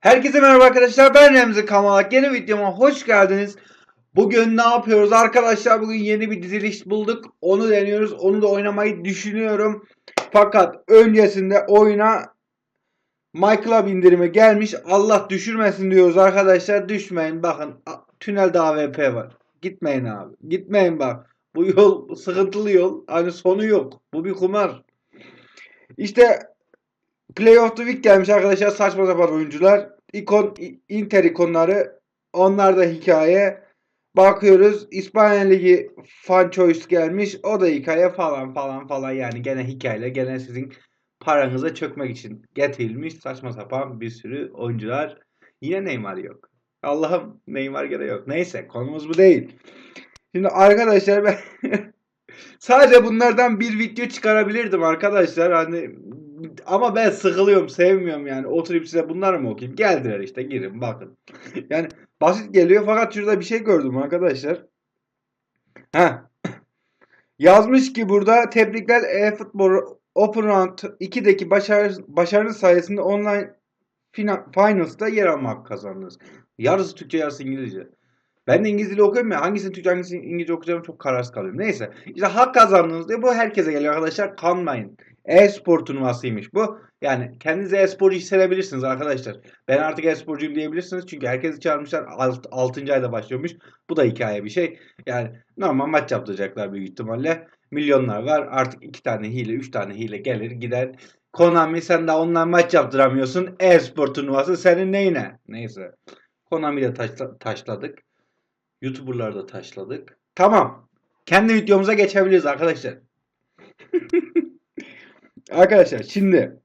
Herkese merhaba arkadaşlar ben Remzi Kamalak yeni videoma hoş geldiniz. Bugün ne yapıyoruz arkadaşlar bugün yeni bir diziliş bulduk onu deniyoruz onu da oynamayı düşünüyorum. Fakat öncesinde oyuna My Club indirimi gelmiş Allah düşürmesin diyoruz arkadaşlar düşmeyin bakın tünelde AWP var. Gitmeyin abi gitmeyin bak bu yol sıkıntılı yol hani sonu yok bu bir kumar. İşte Play of the Week gelmiş arkadaşlar saçma sapan oyuncular. İkon, Inter ikonları. Onlar da hikaye. Bakıyoruz İspanya Ligi Fan Choice gelmiş. O da hikaye falan falan falan yani gene hikayeyle gene sizin paranıza çökmek için getirilmiş saçma sapan bir sürü oyuncular. Yine Neymar yok. Allah'ım Neymar gene yok. Neyse konumuz bu değil. Şimdi arkadaşlar ben sadece bunlardan bir video çıkarabilirdim arkadaşlar. Hani ama ben sıkılıyorum, sevmiyorum yani. Oturup size bunları mı okuyayım? Geldiler işte, girin bakın. Yani basit geliyor fakat şurada bir şey gördüm arkadaşlar. Ha. Yazmış ki burada tebrikler eFootball Open Round 2'deki başarı, başarınız sayesinde online fina- finals'ta yer almak kazandınız. Yarısı Türkçe, yarısı İngilizce. Ben de İngilizce okuyorum ya. Hangisini Türkçe, hangisini İngilizce okuyacağım çok kararsız kalıyorum. Neyse. İşte hak kazandınız diye bu herkese geliyor arkadaşlar. Kanmayın. E-spor turnuvasıymış bu. Yani kendinizi e-sporcu hissedebilirsiniz arkadaşlar. Ben artık e-sporcuyum diyebilirsiniz. Çünkü herkesi çağırmışlar. 6. ayda başlıyormuş. Bu da hikaye bir şey. Yani normal maç yaptıracaklar büyük ihtimalle. Milyonlar var. Artık 2 tane hile, 3 tane hile gelir gider. Konami sen de ondan maç yaptıramıyorsun. E-spor turnuvası senin neyine? Neyse. Konami'de taşla- taşladık. YouTuber'ları da taşladık. Tamam. Kendi videomuza geçebiliriz arkadaşlar. arkadaşlar şimdi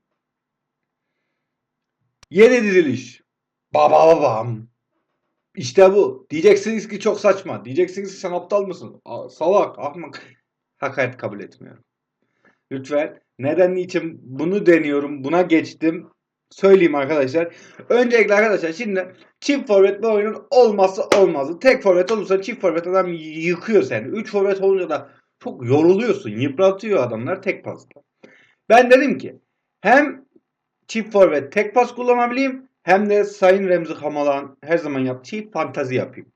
yeni diziliş. Baba babam. İşte bu. Diyeceksiniz ki çok saçma. Diyeceksiniz ki sen aptal mısın? Aa, salak, ahmak. Hakaret kabul etmiyorum. Lütfen neden niçin bunu deniyorum, buna geçtim söyleyeyim arkadaşlar. Öncelikle arkadaşlar şimdi çift forvet bir oyunun olmazsa olmazı. Tek forvet olursa çift forvet adam yıkıyor seni. Üç forvet olunca da çok yoruluyorsun. Yıpratıyor adamlar tek pasla. Ben dedim ki hem çift forvet tek pas kullanabileyim hem de Sayın Remzi Kamalan her zaman yaptığı fantazi yapayım.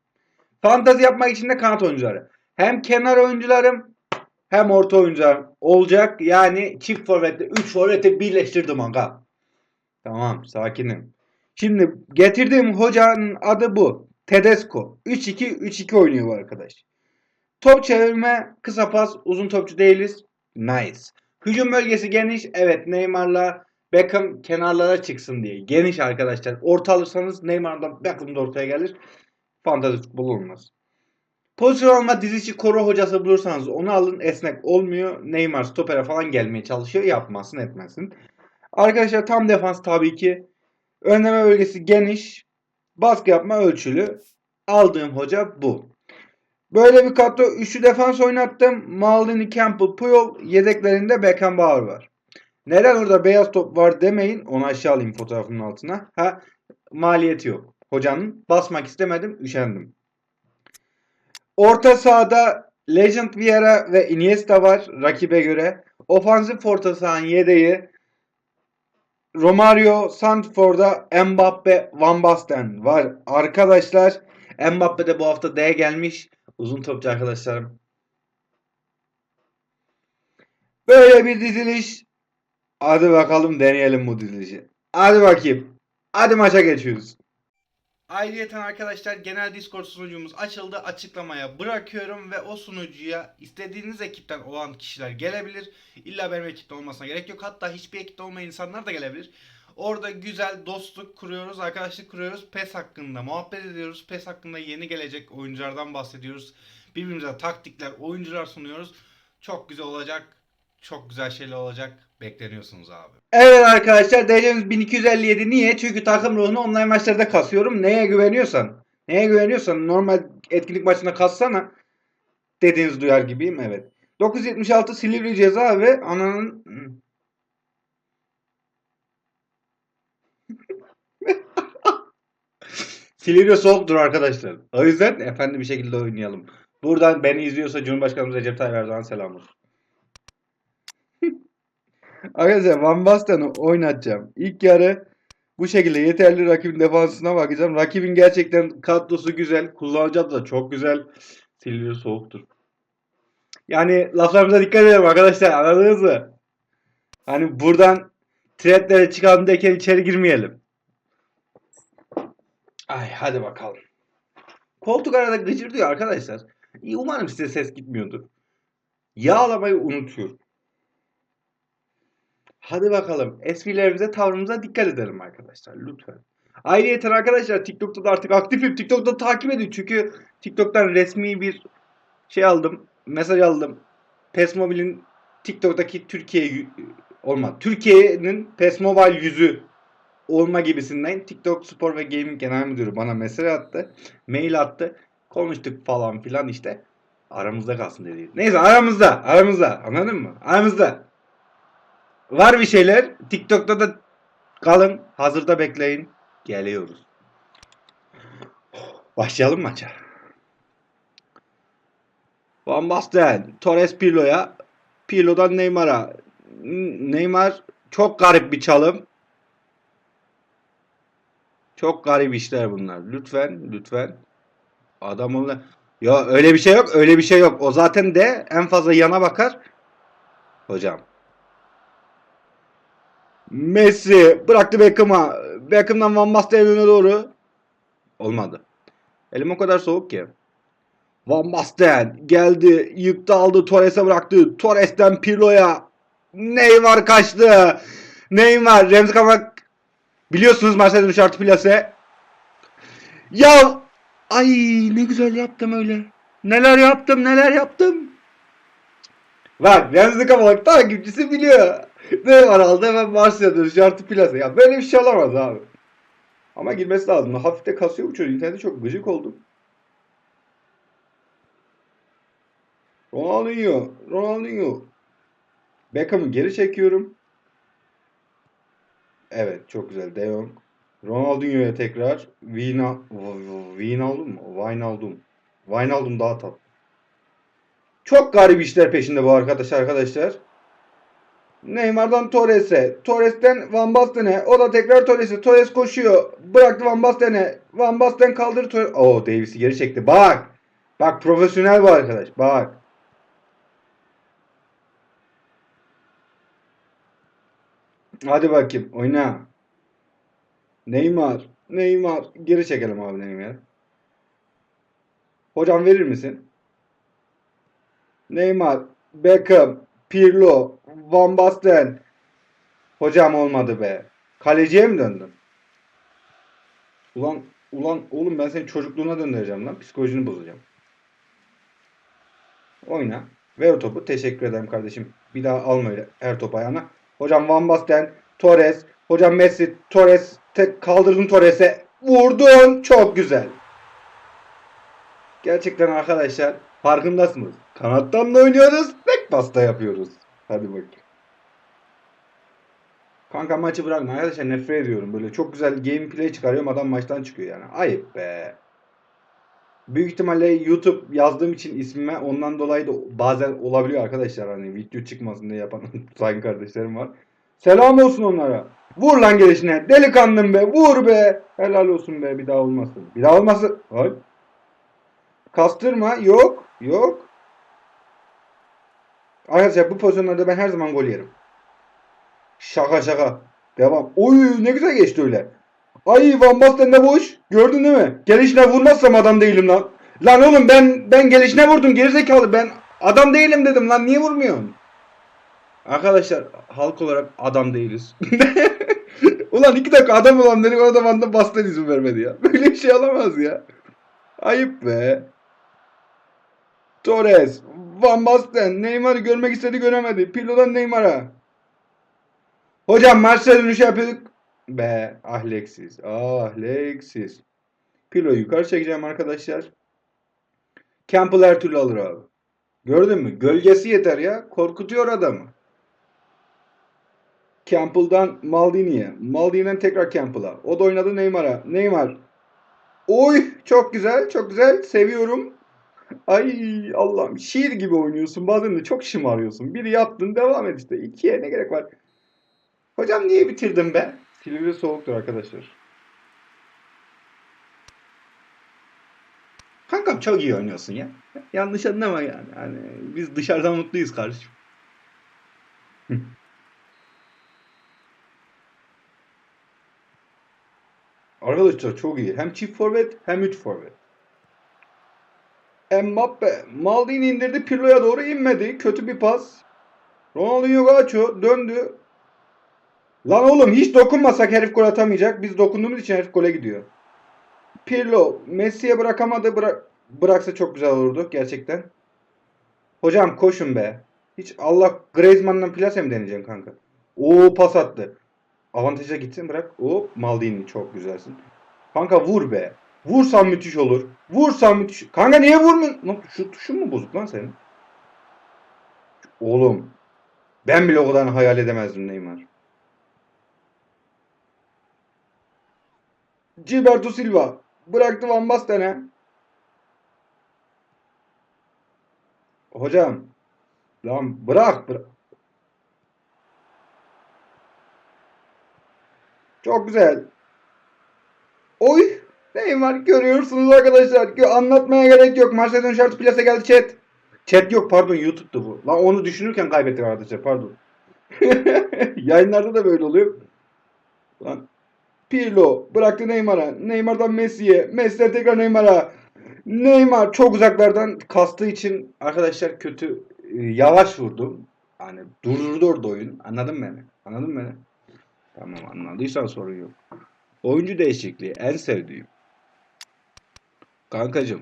Fantazi yapmak için de kanat oyuncuları. Hem kenar oyuncularım hem orta oyuncularım olacak. Yani çift forvetle 3 forveti birleştirdim aga. Tamam sakinim. Şimdi getirdiğim hocanın adı bu. Tedesco. 3-2-3-2 oynuyor bu arkadaş. Top çevirme, kısa pas, uzun topçu değiliz. Nice. Hücum bölgesi geniş. Evet Neymar'la Beckham kenarlara çıksın diye. Geniş arkadaşlar. Orta alırsanız Neymar'dan Beckham da ortaya gelir. Fantazi futbol olmaz. Pozisyon alma dizisi koru hocası bulursanız onu alın. Esnek olmuyor. Neymar stopere falan gelmeye çalışıyor. Yapmasın etmesin. Arkadaşlar tam defans tabii ki. Önleme bölgesi geniş. Baskı yapma ölçülü. Aldığım hoca bu. Böyle bir kadro üçlü defans oynattım. Maldini, Campbell, Puyol yedeklerinde Beckenbauer var. Neden orada beyaz top var demeyin. Onu aşağı alayım fotoğrafının altına. Ha maliyeti yok. Hocanın basmak istemedim. Üşendim. Orta sahada Legend Vieira ve Iniesta var rakibe göre. Ofansif orta sahanın yedeği Romario, Santfor'da Mbappe, Van Basten var. Arkadaşlar Mbappe de bu hafta D'ye gelmiş. Uzun topçu arkadaşlarım. Böyle bir diziliş. Hadi bakalım deneyelim bu dizilişi. Hadi bakayım. Hadi maça geçiyoruz. Ayrıyeten arkadaşlar genel Discord sunucumuz açıldı. Açıklamaya bırakıyorum ve o sunucuya istediğiniz ekipten olan kişiler gelebilir. İlla benim ekipte olmasına gerek yok. Hatta hiçbir ekipte olmayan insanlar da gelebilir. Orada güzel dostluk kuruyoruz, arkadaşlık kuruyoruz. PES hakkında muhabbet ediyoruz. PES hakkında yeni gelecek oyunculardan bahsediyoruz. Birbirimize taktikler, oyuncular sunuyoruz. Çok güzel olacak. Çok güzel şeyler olacak. Bekleniyorsunuz abi. Evet arkadaşlar derecemiz 1257 niye? Çünkü takım ruhunu online maçlarda kasıyorum. Neye güveniyorsan. Neye güveniyorsan normal etkinlik maçında kassana. Dediğiniz duyar gibiyim evet. 976 Silivri ceza ve ananın Silivri soğuktur arkadaşlar. O yüzden efendi bir şekilde oynayalım. Buradan beni izliyorsa Cumhurbaşkanımız Recep Tayyip Erdoğan selam. Arkadaşlar Van Basten'i oynatacağım. İlk yarı Bu şekilde yeterli rakibin defansına bakacağım. Rakibin gerçekten kadrosu güzel. Kullanıcı adı da çok güzel. Silivri soğuktur. Yani laflarımıza dikkat edelim arkadaşlar. Anladınız mı? Hani buradan threadlere çıkalım derken içeri girmeyelim. Ay hadi bakalım. Koltuk arada gıcırdıyor arkadaşlar. İyi, Umarım size ses gitmiyordur. Yağlamayı unutuyorum. Hadi bakalım. Esprilerimize, tavrımıza dikkat edelim arkadaşlar. Lütfen. Ayrıyeten arkadaşlar TikTok'ta da artık aktifim. TikTok'ta takip edin. Çünkü TikTok'tan resmi bir şey aldım. Mesaj aldım. PES Mobile'in TikTok'taki Türkiye olma. Türkiye'nin PES Mobile yüzü olma gibisinden TikTok Spor ve Gaming Genel Müdürü bana mesaj attı. Mail attı. Konuştuk falan filan işte. Aramızda kalsın dedi. Neyse aramızda. Aramızda. Anladın mı? Aramızda. Var bir şeyler. TikTok'ta da kalın. Hazırda bekleyin. Geliyoruz. Başlayalım maça. Van Basten, Torres Pirlo'ya, Pirlo'dan Neymar'a. Neymar çok garip bir çalım. Çok garip işler bunlar. Lütfen, lütfen. Adam onunla... Ya öyle bir şey yok, öyle bir şey yok. O zaten de en fazla yana bakar. Hocam. Messi bıraktı Beckham'a. Beckham'dan Van Basten'e doğru. Olmadı. Elim o kadar soğuk ki. Van Basten geldi, yıktı aldı, Torres'e bıraktı. Torres'ten Pirlo'ya. Neymar kaçtı. Neymar, Remzi Kamak. Biliyorsunuz Marcelo dönüş artı plase. Ya ay ne güzel yaptım öyle. Neler yaptım, neler yaptım. Bak Remzi Kamalak takipçisi biliyor. Neymar aldı hemen Marcelo dönüş artı plase. Ya böyle bir şey olamaz abi. Ama girmesi lazım. Hafif de kasıyor bu çocuk. İnternette çok gıcık oldum. Ronaldinho. Ronaldinho. Beckham'ı geri çekiyorum. Evet çok güzel. De Jong. Ronaldinho'ya tekrar. Vina, Wijnaldum mu? Wijnaldum. Wijnaldum daha tatlı. Çok garip işler peşinde bu arkadaş arkadaşlar. Neymar'dan Torres'e. Torres'ten Van Basten'e. O da tekrar Torres'e. Torres koşuyor. Bıraktı Van Basten'e. Van Basten kaldırdı Torres. Oo Davis'i geri çekti. Bak. Bak profesyonel bu arkadaş. Bak. Hadi bakayım. Oyna. Neymar. Neymar. Geri çekelim abi Neymar. Hocam verir misin? Neymar. Beckham. Pirlo. Van Basten. Hocam olmadı be. Kaleciye mi döndün? Ulan ulan oğlum ben seni çocukluğuna döndüreceğim lan. Psikolojini bozacağım. Oyna. Ver o topu. Teşekkür ederim kardeşim. Bir daha alma öyle her top ayağına. Hocam Van Basten, Torres, hocam Messi, Torres, tek kaldırdın Torres'e. Vurdun. Çok güzel. Gerçekten arkadaşlar farkındasınız. Kanattan da oynuyoruz. Tek pasta yapıyoruz. Hadi bakayım. Kanka maçı bırakma arkadaşlar nefret ediyorum böyle. Çok güzel gameplay çıkarıyorum adam maçtan çıkıyor yani. Ayıp be. Büyük ihtimalle YouTube yazdığım için ismime ondan dolayı da bazen olabiliyor arkadaşlar hani video çıkmasın diye yapan saygı kardeşlerim var. Selam olsun onlara. Vur lan gelişine. Delikanlım be. Vur be. Helal olsun be. Bir daha olmasın. Bir daha olmasın. Hay. Kastırma. Yok. Yok. Arkadaşlar bu pozisyonlarda ben her zaman gol yerim. Şaka şaka. Devam. Oy ne güzel geçti öyle. Ay Van Basten de boş. Gördün değil mi? Gelişine vurmazsam adam değilim lan. Lan oğlum ben ben gelişine vurdum gerizekalı. Ben adam değilim dedim lan. Niye vurmuyorsun? Arkadaşlar halk olarak adam değiliz. Ulan iki dakika adam olan dedik o zaman da Basten izin vermedi ya. Böyle bir şey olamaz ya. Ayıp be. Torres, Van Basten, Neymar'ı görmek istedi göremedi. Pirlo'dan Neymar'a. Hocam Marcelo dönüşü yapıyorduk. Be ahleksiz. Ahleksiz. Pilo'yu yukarı çekeceğim arkadaşlar. Campbell her türlü alır abi. Gördün mü? Gölgesi yeter ya. Korkutuyor adamı. Campbell'dan Maldini'ye. Maldini'den tekrar Campbell'a. O da oynadı Neymar'a. Neymar. Oy çok güzel çok güzel. Seviyorum. Ay Allah'ım şiir gibi oynuyorsun. Bazen de çok şımarıyorsun. Biri yaptın devam et işte. İkiye ne gerek var? Hocam niye bitirdin be? Silivri soğuktur arkadaşlar. Kankam çok iyi oynuyorsun ya. Yanlış anlama yani. Hani biz dışarıdan mutluyuz kardeşim. Arkadaşlar çok iyi. Hem çift forvet hem üç forvet. Mbappe. Maldini indirdi. Pirlo'ya doğru inmedi. Kötü bir pas. Ronaldinho Gacho döndü. Lan oğlum hiç dokunmasak herif gol atamayacak. Biz dokunduğumuz için herif gole gidiyor. Pirlo Messi'ye bırakamadı. Bıra- bıraksa çok güzel olurdu gerçekten. Hocam koşun be. Hiç Allah Griezmann'dan plase mi deneyeceksin kanka? Oo pas attı. Avantaja gitsin bırak. Hop Maldini çok güzelsin. Kanka vur be. Vursan müthiş olur. Vursan müthiş. Kanka niye vurmuyorsun? Şu tuşun mu bozuk lan senin? Oğlum. Ben bile o kadar hayal edemezdim Neymar. Gilberto Silva. Bıraktı Van Basten'e. Hocam. Lan bırak. bırak. Çok güzel. Oy. Neymar görüyorsunuz arkadaşlar. Anlatmaya gerek yok. Maçta dönüş artı plase geldi chat. Chat yok pardon YouTube'da bu. Lan onu düşünürken kaybettik arkadaşlar pardon. Yayınlarda da böyle oluyor. Lan Pirlo bıraktı Neymar'a. Neymar'dan Messi'ye. Messi'den tekrar Neymar'a. Neymar çok uzaklardan kastığı için arkadaşlar kötü e, yavaş vurdum. Hani durdurdu orada oyun. Anladın beni? Anladın beni? Tamam anladıysan sorun yok. Oyuncu değişikliği en sevdiğim. Kankacım.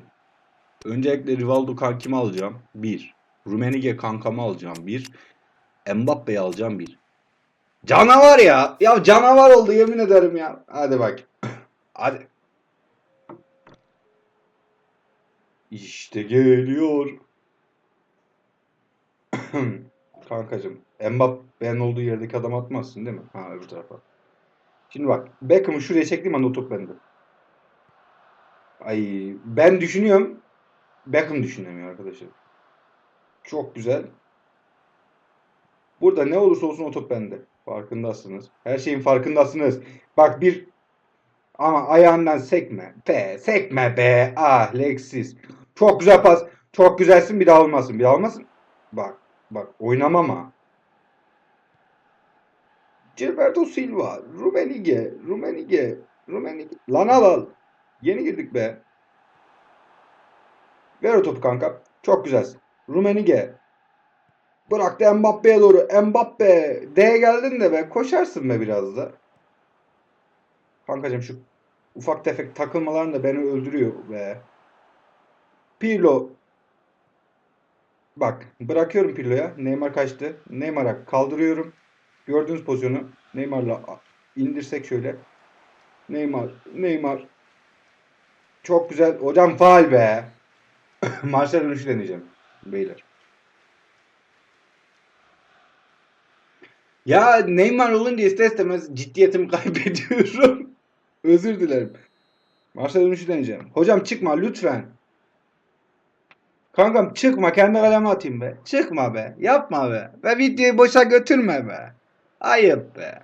Öncelikle Rivaldo kankimi alacağım. Bir. Rumenige kankamı alacağım. Bir. Mbappe'yi alacağım. Bir. Canavar ya. Ya canavar oldu yemin ederim ya. Hadi bak. Hadi. İşte geliyor. Kankacım. Mbappe'nin olduğu yerdeki adam atmazsın değil mi? Ha öbür tarafa. Şimdi bak. Beckham'ı şuraya çektiğim anda top bende. Ay ben düşünüyorum. Beckham düşünemiyor arkadaşlar. Çok güzel. Burada ne olursa olsun o top bende. Farkındasınız. Her şeyin farkındasınız. Bak bir ama ayağından sekme. Be, sekme be. Ah Lexis. Çok güzel pas. Çok güzelsin bir daha olmasın. Bir daha olmasın. Bak. Bak oynamam ha. Gilberto Silva. Rumenige. Rumenige. Rumenige. Lan al al. Yeni girdik be. Ver o topu kanka. Çok güzelsin. Rumenige. Bıraktı Mbappe'ye doğru. Mbappe. D'ye geldin de be. Koşarsın be biraz da. Kankacım şu ufak tefek takılmaların da beni öldürüyor be. Pirlo. Bak bırakıyorum Pirlo'ya. Neymar kaçtı. Neymar'a kaldırıyorum. Gördüğünüz pozisyonu. Neymar'la indirsek şöyle. Neymar. Neymar. Çok güzel. Hocam faal be. Maçlar dönüşü deneyeceğim. Beyler. Ya Neymar olunca ister istemez ciddiyetimi kaybediyorum. Özür dilerim. Maçlar dönüşü deneyeceğim. Hocam çıkma lütfen. Kankam çıkma kendi kaleme atayım be. Çıkma be. Yapma be. Ve videoyu boşa götürme be. Ayıp be.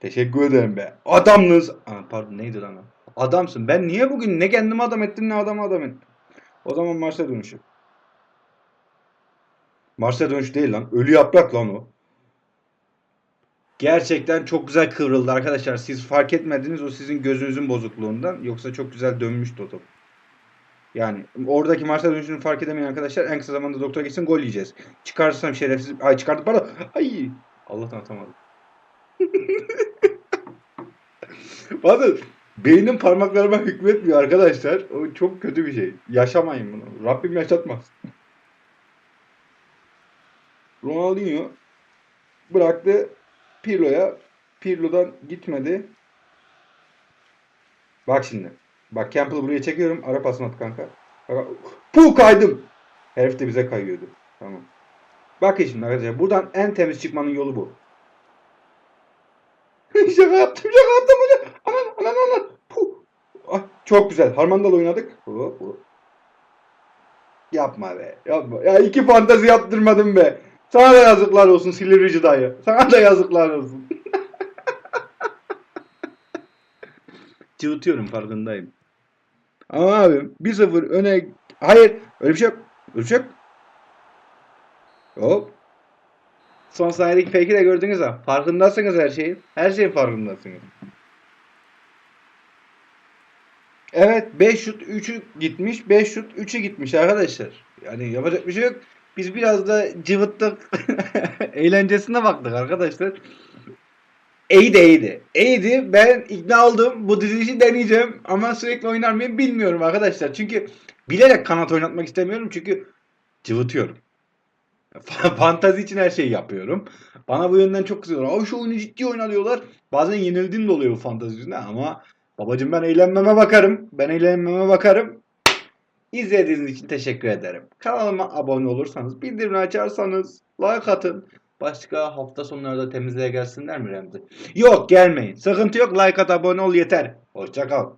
Teşekkür ederim be. Adamlığınız... Aa, pardon neydi lan? Adamsın. Ben niye bugün ne kendimi adam ettim ne adamı adam ettim. O zaman Mars'a dönüşü. Mars'a dönüş değil lan. Ölü yaprak lan o. Gerçekten çok güzel kıvrıldı arkadaşlar. Siz fark etmediniz o sizin gözünüzün bozukluğundan. Yoksa çok güzel dönmüştü o top. Yani oradaki Mars'a dönüşünü fark edemeyen arkadaşlar en kısa zamanda doktora gitsin gol yiyeceğiz. Çıkarsam şerefsiz... Ay çıkardık pardon. Ay. Allah'tan atamadım. Bakın beynim parmaklarıma hükmetmiyor arkadaşlar. O çok kötü bir şey. Yaşamayın bunu. Rabbim yaşatmaz. Ronaldinho bıraktı Pirlo'ya. Pirlo'dan gitmedi. Bak şimdi. Bak Campbell'ı buraya çekiyorum. Ara pasını kanka. Puh kaydım. Herif de bize kayıyordu. Tamam. Bakın şimdi arkadaşlar. Buradan en temiz çıkmanın yolu bu. şaka yaptım şaka yaptım hocam. Aman aman aman. Puh. Ah, çok güzel. Harmandalı oynadık. Hop, hop. Yapma be. Yapma. Ya iki fantazi yaptırmadım be. Sana da yazıklar olsun Silivrici dayı. Sana da yazıklar olsun. cıvıtıyorum farkındayım. Ama abi 1-0 öne... Hayır öyle bir şey yok. Öyle bir şey yok. Hop. Son saniyedeki fake'i de gördünüz ha. Farkındasınız her şeyin. Her şeyin farkındasınız. Evet 5 şut 3'ü gitmiş. 5 şut 3'ü gitmiş arkadaşlar. Yani yapacak bir şey yok. Biz biraz da cıvıttık. Eğlencesine baktık arkadaşlar. İyiydi iyiydi. İyiydi. Ben ikna oldum. Bu dizilişi deneyeceğim. Ama sürekli oynar mıyım bilmiyorum arkadaşlar. Çünkü bilerek kanat oynatmak istemiyorum. Çünkü cıvıtıyorum. Fantazi için her şeyi yapıyorum. Bana bu yönden çok kızıyorlar. Ay şu oyunu ciddi oynalıyorlar. Bazen yenildiğim de oluyor bu fantazi yüzünden ama babacım ben eğlenmeme bakarım. Ben eğlenmeme bakarım. İzlediğiniz için teşekkür ederim. Kanalıma abone olursanız, bildirimleri açarsanız, like atın. Başka hafta sonları da temizliğe gelsinler mi Remzi? Yok gelmeyin. Sıkıntı yok. Like at abone ol yeter. Hoşça kal.